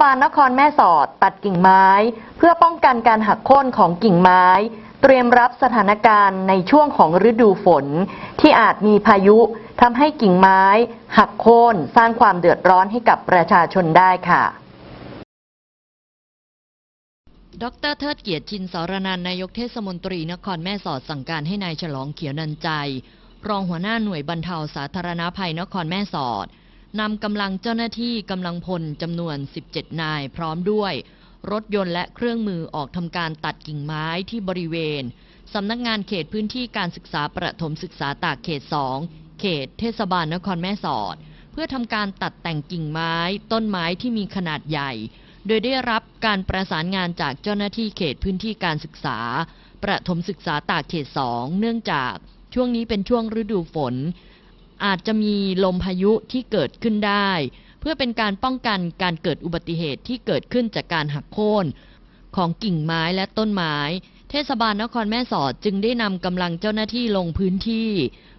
บาลนครแม่สอดตัดกิ่งไม้ เพื่อป้องกันการหักโค่นของกิ่งไม้ เตรียมรับสถานการณ์ในช่วงของฤดูฝน ที่อาจมีพายุทำให้กิ่งไม้ หักโค่นสร้างความเดือดร้อนให้กับประชาชนได้ค่ะดรเทิดเกียรติชินสรนันนายกเทศมนตรีนครแม่สอดสั่งการให้นายฉลองเขียวนันใจ รองหัวหน้าหน่วยบรรเทาสาธารณภัยนครแม่สอด นำกำลังเจ้าหน้าที่กำลังพลจำนวน 17 นายพร้อมด้วย รถยนต์และเครื่องมือออกทำการตัดกิ่งไม้ที่บริเวณสำนักงานเขตพื้นที่การศึกษาประถมศึกษาตากเขต 2 เขตเทศบาลนครแม่สอด เพื่อทำการตัดแต่งกิ่งไม้ ต้นไม้ที่มีขนาดใหญ่ โดยได้รับการประสานงานจากเจ้าหน้าที่เขตพื้นที่การศึกษา ประถมศึกษาตากเขต 2 เนื่องจากช่วงนี้เป็นช่วงฤดูฝน อาจจะมีลมพายุที่เกิดขึ้นได้ เพื่อเป็นการป้องกันการเกิดอุบัติเหตุที่เกิดขึ้นจากการหักโค่นของกิ่งไม้และต้นไม้ เทศบาลนครแม่สอดจึงได้นำกำลังเจ้าหน้าที่ลงพื้นที่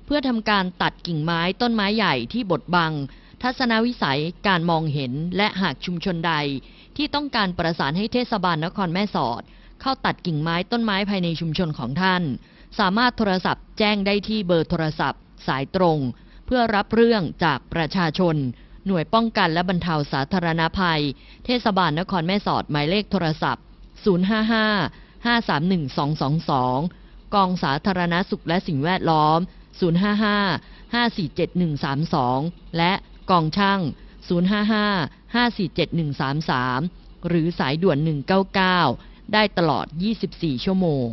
เพื่อทำการตัดกิ่งไม้ต้นไม้ใหญ่ที่บดบัง ทัศนวิสัยการมองเห็นและหากชุมชนใด ที่ต้องการประสานให้เทศบาลนครแม่สอด เข้าตัดกิ่งไม้ต้นไม้ภายในชุมชนของท่าน สามารถโทรศัพท์แจ้งได้ที่เบอร์โทรศัพท์ สายตรง เพื่อรับเรื่องจากประชาชน หน่วยป้องกันและบรรเทาสาธารณภัย เทศบาลนครแม่สอดหมายเลขโทรศัพท์ 055 531 222 กองสาธารณสุขและสิ่งแวดล้อม 055 547 132 และกองช่าง 055 547 133 หรือสายด่วน 199 ได้ตลอด 24 ชั่วโมง